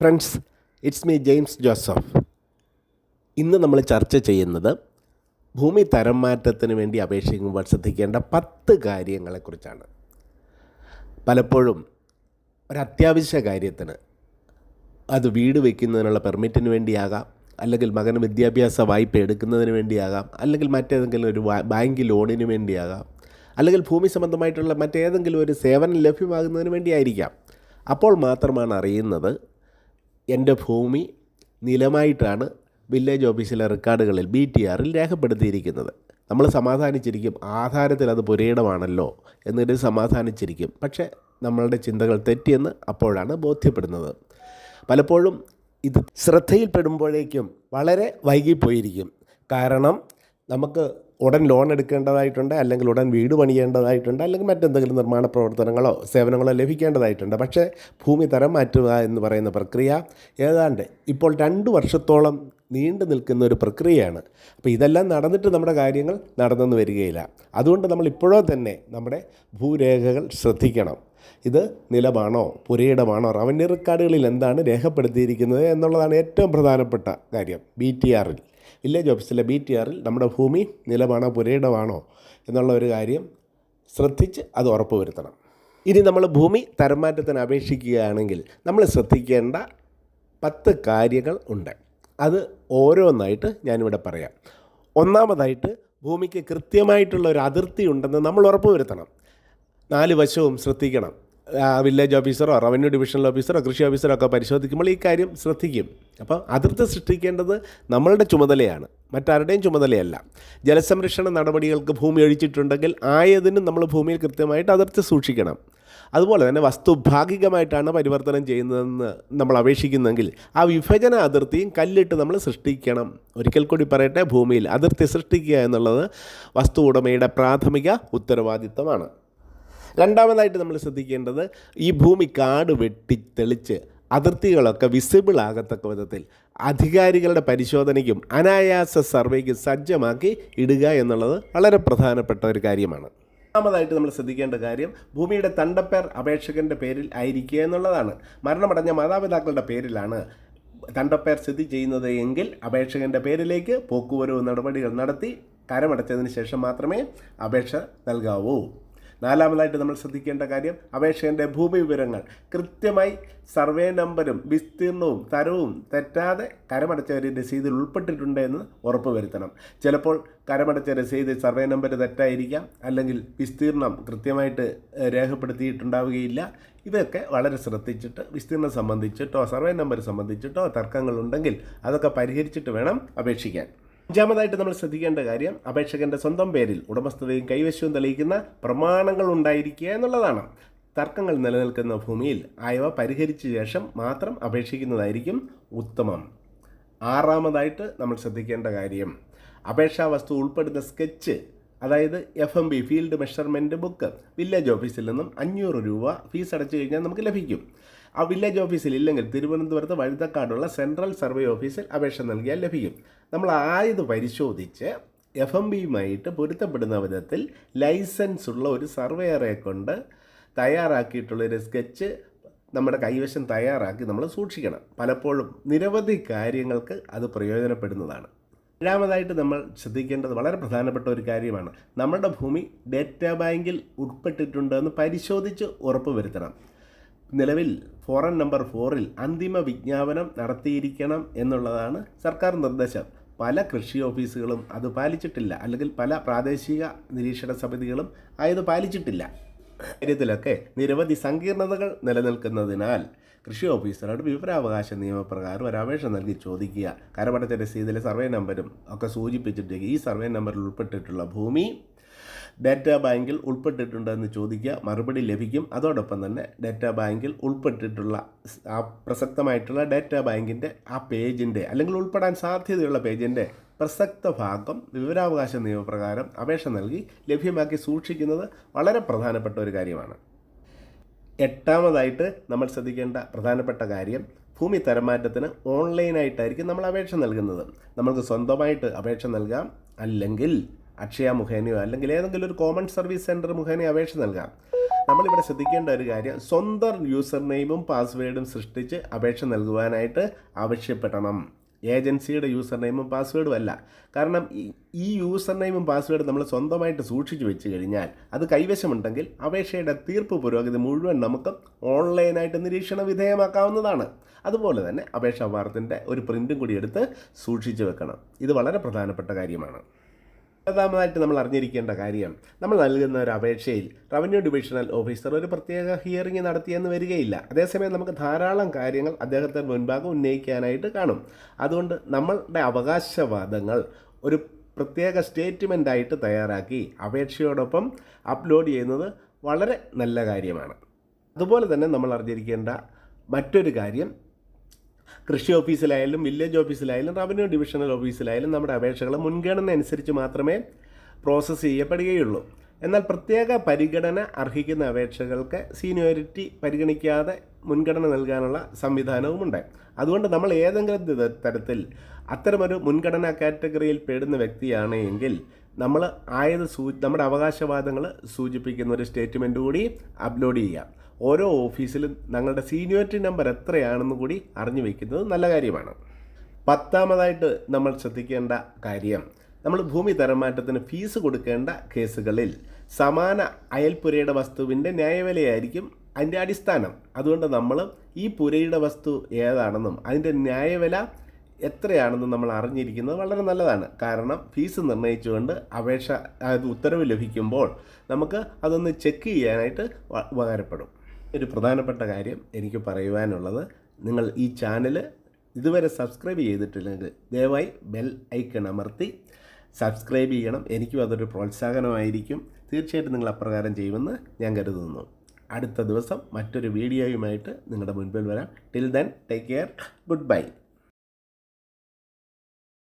Friends it's me James Joseph ഇന്ന് നമ്മൾ ചർച്ച ചെയ്യുന്നത് ഭൂമി തരം മാറ്റത്തിന് വേണ്ടി അപേക്ഷിക്കുമ്പോൾ ശ്രദ്ധിക്കേണ്ട പത്ത് കാര്യങ്ങളെക്കുറിച്ചാണ്. പലപ്പോഴും ഒരത്യാവശ്യ കാര്യത്തിന് അത് വീട് വയ്ക്കുന്നതിനുള്ള പെർമിറ്റിന് വേണ്ടിയാകാം അല്ലെങ്കിൽ മകന് വിദ്യാഭ്യാസ വായ്പ എടുക്കുന്നതിന് വേണ്ടിയാകാം അല്ലെങ്കിൽ മറ്റേതെങ്കിലും ഒരു ബാങ്ക് ലോണിന് വേണ്ടിയാകാം അല്ലെങ്കിൽ ഭൂമി സംബന്ധമായിട്ടുള്ള മറ്റേതെങ്കിലും ഒരു സേവനം ലഭ്യമാകുന്നതിന് വേണ്ടിയായിരിക്കാം. അപ്പോൾ മാത്രമാണ് അറിയുന്നത് എന്റെ ഭൂമി നിലമായിട്ടാണ് വില്ലേജ് ഓഫീസിലെ റെക്കോർഡുകളിൽ ബി ടി ആറിൽ രേഖപ്പെടുത്തിയിരിക്കുന്നത്. നമ്മൾ സമാധാനിച്ചിരിക്കും. ആധാരത്തിൽ അത് പുരയിടമാണല്ലോ എന്നിട്ട് സമാധാനിച്ചിരിക്കും. പക്ഷേ നമ്മളുടെ ചിന്തകൾ തെറ്റിയെന്ന് അപ്പോഴാണ് ബോധ്യപ്പെടുന്നത്. പലപ്പോഴും ഇത് ശ്രദ്ധയിൽപ്പെടുമ്പോഴേക്കും വളരെ വൈകിപ്പോയിരിക്കും. കാരണം നമുക്ക് ഉടൻ ലോൺ എടുക്കേണ്ടതായിട്ടുണ്ട് അല്ലെങ്കിൽ ഉടൻ വീട് പണിയേണ്ടതായിട്ടുണ്ട് അല്ലെങ്കിൽ മറ്റെന്തെങ്കിലും നിർമ്മാണ പ്രവർത്തനങ്ങളോ സേവനങ്ങളോ ലഭിക്കേണ്ടതായിട്ടുണ്ട്. പക്ഷേ ഭൂമി തരം മാറ്റുക എന്ന് പറയുന്ന പ്രക്രിയ ഏതാണ്ട് ഇപ്പോൾ രണ്ട് വർഷത്തോളം നീണ്ടു നിൽക്കുന്ന ഒരു പ്രക്രിയയാണ്. അപ്പോൾ ഇതെല്ലാം നടന്നിട്ട് നമ്മുടെ കാര്യങ്ങൾ നടന്നെന്ന് വരികയില്ല. അതുകൊണ്ട് നമ്മൾ ഇപ്പോഴോ തന്നെ നമ്മുടെ ഭൂരേഖകൾ ശ്രദ്ധിക്കണം. ഇത് നിലമാണോ പുരയിടമാണോ റവന്യൂ റെക്കോർഡുകളിൽ എന്താണ് രേഖപ്പെടുത്തിയിരിക്കുന്നത് എന്നുള്ളതാണ് ഏറ്റവും പ്രധാനപ്പെട്ട കാര്യം. ബി ടി ആറിൽ വില്ലേജ് ഓഫീസിലെ ബി ടി ആറിൽ നമ്മുടെ ഭൂമി നിലമാണോ പുരയിടമാണോ എന്നുള്ള ഒരു കാര്യം ശ്രദ്ധിച്ച് അത് ഉറപ്പുവരുത്തണം ഇനി നമ്മൾ ഭൂമി തരംമാറ്റത്തിന് അപേക്ഷിക്കുകയാണെങ്കിൽ നമ്മൾ ശ്രദ്ധിക്കേണ്ട പത്ത് കാര്യങ്ങൾ ഉണ്ട്. അത് ഓരോന്നായിട്ട് ഞാനിവിടെ പറയാം. ഒന്നാമതായിട്ട് ഭൂമിക്ക് കൃത്യമായിട്ടുള്ള ഒരു അതിർത്തി ഉണ്ടെന്ന് നമ്മൾ ഉറപ്പുവരുത്തണം നാല് വശവും ശ്രദ്ധിക്കണം. വില്ലേജ് ഓഫീസറോ റവന്യൂ ഡിവിഷണൽ ഓഫീസറോ കൃഷി ഓഫീസറോ ഒക്കെ പരിശോധിക്കുമ്പോൾ ഈ കാര്യം ശ്രദ്ധിക്കും. അപ്പോൾ അതിർത്തി സൃഷ്ടിക്കേണ്ടത് നമ്മളുടെ ചുമതലയാണ് മറ്റാരുടെയും ചുമതലയല്ല. ജലസംരക്ഷണ നടപടികൾക്ക് ഭൂമി ഒഴിച്ചിട്ടുണ്ടെങ്കിൽ ആയതിനും നമ്മൾ ഭൂമിയിൽ കൃത്യമായിട്ട് അതിർത്തി സൂക്ഷിക്കണം. അതുപോലെ തന്നെ വസ്തു ഭാഗികമായിട്ടാണ് പരിവർത്തനം ചെയ്യുന്നതെന്ന് നമ്മൾ അപേക്ഷിക്കുന്നെങ്കിൽ ആ വിഭജന അതിർത്തിയും കല്ലിട്ട് നമ്മൾ സൃഷ്ടിക്കണം. ഒരിക്കൽ കൂടി പറയട്ടെ ഭൂമിയിൽ അതിർത്തി സൃഷ്ടിക്കുക എന്നുള്ളത് വസ്തു ഉടമയുടെ പ്രാഥമിക ഉത്തരവാദിത്തമാണ്. രണ്ടാമതായിട്ട് നമ്മൾ ശ്രദ്ധിക്കേണ്ടത് ഈ ഭൂമി കാട് വെട്ടി തെളിച്ച് അതിർത്തികളൊക്കെ വിസിബിൾ ആകത്തക്ക വിധത്തിൽ അധികാരികളുടെ പരിശോധനയ്ക്കും അനായാസ സർവേക്കും സജ്ജമാക്കി ഇടുക എന്നുള്ളത് വളരെ പ്രധാനപ്പെട്ട ഒരു കാര്യമാണ്. ഒന്നാമതായിട്ട് നമ്മൾ ശ്രദ്ധിക്കേണ്ട കാര്യം ഭൂമിയുടെ തണ്ടപ്പേർ അപേക്ഷകന്റെ പേരിൽ ആയിരിക്കുക എന്നുള്ളതാണ്. മരണമടഞ്ഞ മാതാപിതാക്കളുടെ പേരിലാണ് തണ്ടപ്പേർ സ്ഥിതി ചെയ്യുന്നത് എങ്കിൽ അപേക്ഷകന്റെ പേരിലേക്ക് പോക്കുവരവ് നടപടികൾ നടത്തി കരമടച്ചതിന് ശേഷം മാത്രമേ അപേക്ഷ നൽകാവൂ. നാലാമതായിട്ട് നമ്മൾ ശ്രദ്ധിക്കേണ്ട കാര്യം അപേക്ഷകന്റെ ഭൂമി വിവരങ്ങൾ കൃത്യമായി സർവേ നമ്പരും വിസ്തീർണവും തരവും തെറ്റാതെ കരമടച്ച ഒരു രസീതിൽ ഉൾപ്പെട്ടിട്ടുണ്ട് എന്ന് ഉറപ്പ് വരുത്തണം ചിലപ്പോൾ കരമടച്ച രസീതിൽ സർവേ നമ്പർ തെറ്റായിരിക്കാം അല്ലെങ്കിൽ വിസ്തീർണം കൃത്യമായിട്ട് രേഖപ്പെടുത്തിയിട്ടുണ്ടാവുകയില്ല. ഇതൊക്കെ വളരെ ശ്രദ്ധിച്ചിട്ട് വിസ്തീർണം സംബന്ധിച്ചിട്ടോ സർവേ നമ്പർ സംബന്ധിച്ചിട്ടോ തർക്കങ്ങളുണ്ടെങ്കിൽ അതൊക്കെ പരിഹരിച്ചിട്ട് വേണം അപേക്ഷിക്കാൻ. അഞ്ചാമതായിട്ട് നമ്മൾ ശ്രദ്ധിക്കേണ്ട കാര്യം അപേക്ഷകന്റെ സ്വന്തം പേരിൽ ഉടമസ്ഥതയും കൈവശവും തെളിയിക്കുന്ന പ്രമാണങ്ങൾ ഉണ്ടായിരിക്കുക എന്നുള്ളതാണ്. തർക്കങ്ങൾ നിലനിൽക്കുന്ന ഭൂമിയിൽ ആയവ പരിഹരിച്ച ശേഷം മാത്രം അപേക്ഷിക്കുന്നതായിരിക്കും ഉത്തമം. ആറാമതായിട്ട് നമ്മൾ ശ്രദ്ധിക്കേണ്ട കാര്യം അപേക്ഷാ വസ്തു ഉൾപ്പെടുന്ന സ്കെച്ച് അതായത് F M B field measurement book village ഓഫീസിൽ നിന്നും അഞ്ഞൂറ് രൂപ ഫീസ് അടച്ചു കഴിഞ്ഞാൽ നമുക്ക് ലഭിക്കും. ആ വില്ലേജ് ഓഫീസിൽ ഇല്ലെങ്കിൽ തിരുവനന്തപുരത്ത് വഴുതക്കാടുള്ള സെൻട്രൽ സർവേ ഓഫീസിൽ അപേക്ഷ നൽകിയാൽ ലഭിക്കും. നമ്മൾ ആയത് പരിശോധിച്ച് എഫ് എം ബിയുമായിട്ട് പൊരുത്തപ്പെടുന്ന വിധത്തിൽ ലൈസൻസ് ഉള്ള ഒരു സർവേയറെ കൊണ്ട് തയ്യാറാക്കിയിട്ടുള്ള ഒരു സ്കെച്ച് നമ്മുടെ കൈവശം തയ്യാറാക്കി നമ്മൾ സൂക്ഷിക്കണം. പലപ്പോഴും നിരവധി കാര്യങ്ങൾക്ക് അത് പ്രയോജനപ്പെടുന്നതാണ്. ഏഴാമതായിട്ട് നമ്മൾ ശ്രദ്ധിക്കേണ്ടത് വളരെ പ്രധാനപ്പെട്ട ഒരു കാര്യമാണ്. നമ്മുടെ ഭൂമി ഡേറ്റാ ബാങ്കിൽ ഉൾപ്പെട്ടിട്ടുണ്ടോ എന്ന് പരിശോധിച്ച് ഉറപ്പുവരുത്തണം. നിലവിൽ ഫോറൻ നമ്പർ ഫോറിൽ അന്തിമ വിജ്ഞാപനം നടത്തിയിരിക്കണം എന്നുള്ളതാണ് സർക്കാർ നിർദ്ദേശം. പല കൃഷി ഓഫീസുകളും അത് പാലിച്ചിട്ടില്ല. അല്ലെങ്കിൽ പല പ്രാദേശിക നിരീക്ഷണ സമിതികളും ആയത് പാലിച്ചിട്ടില്ല. കാര്യത്തിലൊക്കെ നിരവധി സങ്കീർണതകൾ നിലനിൽക്കുന്നതിനാൽ കൃഷി ഓഫീസറോട് വിവരാവകാശ നിയമപ്രകാരം ഒരു അപേക്ഷ നൽകി ചോദിക്കുക. കരമടച്ച രസീതിലെ സർവേ നമ്പരും ഒക്കെ സൂചിപ്പിച്ചിട്ട് ഈ സർവേ നമ്പറിൽ ഉൾപ്പെട്ടിട്ടുള്ള ഭൂമി ഡാറ്റാ ബാങ്കിൽ ഉൾപ്പെട്ടിട്ടുണ്ടെന്ന് ചോദിക്കുക മറുപടി ലഭിക്കും. അതോടൊപ്പം തന്നെ ഡാറ്റാ ബാങ്കിൽ ഉൾപ്പെട്ടിട്ടുള്ള ആ പ്രസക്തമായിട്ടുള്ള ഡാറ്റാ ബാങ്കിന്റെ ആ പേജിന്റെ അല്ലെങ്കിൽ ഉൾപ്പെടാൻ സാധ്യതയുള്ള പേജിന്റെ പ്രസക്ത ഭാഗം വിവരാവകാശ നിയമപ്രകാരം അപേക്ഷ നൽകി ലഭ്യമാക്കി സൂക്ഷിക്കുന്നത് വളരെ പ്രധാനപ്പെട്ട ഒരു കാര്യമാണ്. എട്ടാമതായിട്ട് നമ്മൾ ശ്രദ്ധിക്കേണ്ട പ്രധാനപ്പെട്ട കാര്യം ഭൂമി തരംമാറ്റത്തിന് ഓൺലൈനായിട്ടായിരിക്കും നമ്മൾ അപേക്ഷ നൽകുന്നത്. നമുക്ക് സ്വന്തമായിട്ട് അപേക്ഷ നൽകാം. അല്ലെങ്കിൽ അക്ഷയ മുഖേനയോ അല്ലെങ്കിൽ ഏതെങ്കിലും ഒരു കോമൺ സർവീസ് സെന്റർ മുഖേനയോ അപേക്ഷ നൽകാം. നമ്മളിവിടെ ശ്രദ്ധിക്കേണ്ട ഒരു കാര്യം സ്വന്തം യൂസർ നെയിമും പാസ്വേഡും സൃഷ്ടിച്ച് അപേക്ഷ നൽകുവാനായിട്ട് ആവശ്യപ്പെടണം. ഏജൻസിയുടെ യൂസർ നെയിമും പാസ്വേഡും അല്ല. കാരണം ഈ- യൂസർ നെയിമും പാസ്വേഡും നമ്മൾ സ്വന്തമായിട്ട് സൂക്ഷിച്ചു വെച്ച് കഴിഞ്ഞാൽ അത് കൈവശമുണ്ടെങ്കിൽ അപേക്ഷയുടെ തീർപ്പ് പുരോഗതി മുഴുവൻ നമുക്ക് ഓൺലൈനായിട്ട് നിരീക്ഷണ വിധേയമാക്കാവുന്നതാണ്. അതുപോലെ തന്നെ അപേക്ഷാ വാർത്തിന്റെ ഒരു പ്രിന്റും കൂടി എടുത്ത് സൂക്ഷിച്ചു വെക്കണം. ഇത് വളരെ പ്രധാനപ്പെട്ട കാര്യമാണ്. പ്രധാനമായിട്ട് നമ്മൾ അറിഞ്ഞിരിക്കേണ്ട കാര്യം നമ്മൾ നൽകുന്ന ഒരു അപേക്ഷയിൽ റവന്യൂ ഡിവിഷണൽ ഓഫീസർ ഒരു പ്രത്യേക ഹിയറിംഗ് നടത്തിയെന്ന് വരികയില്ല. അതേസമയം നമുക്ക് ധാരാളം കാര്യങ്ങൾ അദ്ദേഹത്തെ മുൻപാകെ ഉന്നയിക്കാനായിട്ട് കാണും. അതുകൊണ്ട് നമ്മളുടെ അവകാശവാദങ്ങൾ ഒരു പ്രത്യേക സ്റ്റേറ്റ്മെന്റായിട്ട് തയ്യാറാക്കി അപേക്ഷയോടൊപ്പം അപ്ലോഡ് ചെയ്യുന്നത് വളരെ നല്ല കാര്യമാണ്. അതുപോലെ തന്നെ നമ്മൾ അറിഞ്ഞിരിക്കേണ്ട മറ്റൊരു കാര്യം കൃഷി ഓഫീസിലായാലും വില്ലേജ് ഓഫീസിലായാലും റവന്യൂ ഡിവിഷണൽ ഓഫീസിലായാലും നമ്മുടെ അപേക്ഷകൾ മുൻഗണന അനുസരിച്ച് മാത്രമേ പ്രോസസ്സ് ചെയ്യപ്പെടുകയുള്ളൂ. എന്നാൽ പ്രത്യേക പരിഗണന അർഹിക്കുന്ന അപേക്ഷകൾക്ക് സീനിയോറിറ്റി പരിഗണിക്കാതെ മുൻഗണന നൽകാനുള്ള സംവിധാനവുമുണ്ട്. അതുകൊണ്ട് നമ്മൾ ഏതെങ്കിലും തരത്തിൽ അത്തരമൊരു മുൻഗണനാ കാറ്റഗറിയിൽ പെടുന്ന വ്യക്തിയാണെങ്കിൽ നമ്മൾ ആയത് സൂ നമ്മുടെ അവകാശവാദങ്ങൾ സൂചിപ്പിക്കുന്ന ഒരു സ്റ്റേറ്റ്മെന്റ് കൂടി അപ്ലോഡ് ചെയ്യാം. ഓരോ ഓഫീസിലും ഞങ്ങളുടെ സീനിയോറിറ്റി നമ്പർ എത്രയാണെന്ന് കൂടി അറിഞ്ഞു വയ്ക്കുന്നത് നല്ല കാര്യമാണ്. പത്താമതായിട്ട് നമ്മൾ ശ്രദ്ധിക്കേണ്ട കാര്യം നമ്മൾ ഭൂമി തരംമാറ്റത്തിന് ഫീസ് കൊടുക്കേണ്ട കേസുകളിൽ സമാന അയൽപ്പുരയുടെ വസ്തുവിന്റെ ന്യായവിലയായിരിക്കും അതിന്റെ അടിസ്ഥാനം. അതുകൊണ്ട് നമ്മൾ ഈ പുരയുടെ വസ്തു ഏതാണെന്നും അതിന്റെ ന്യായവില എത്രയാണെന്നും നമ്മൾ അറിഞ്ഞിരിക്കുന്നത് വളരെ നല്ലതാണ്. കാരണം ഫീസ് നിർണയിച്ചുകൊണ്ട് അപേക്ഷ അതായത് ഉത്തരവ് ലഭിക്കുമ്പോൾ നമുക്ക് അതൊന്ന് ചെക്ക് ചെയ്യാനായിട്ട് ഉപകാരപ്പെടും. ഒരു പ്രധാനപ്പെട്ട കാര്യം എനിക്ക് പറയുവാനുള്ളത് നിങ്ങൾ ഈ ചാനൽ ഇതുവരെ സബ്സ്ക്രൈബ് ചെയ്തിട്ടില്ലെങ്കിൽ ദയവായി ബെൽ ഐക്കൺ അമർത്തി സബ്സ്ക്രൈബ് ചെയ്യണം. എനിക്കും അതൊരു പ്രോത്സാഹനമായിരിക്കും. തീർച്ചയായിട്ടും നിങ്ങൾ അപ്രകാരം ചെയ്യുമെന്ന് ഞാൻ കരുതുന്നു. അടുത്ത ദിവസം മറ്റൊരു വീഡിയോയുമായിട്ട് നിങ്ങളുടെ മുൻപിൽ വരാം. Till then take care good bye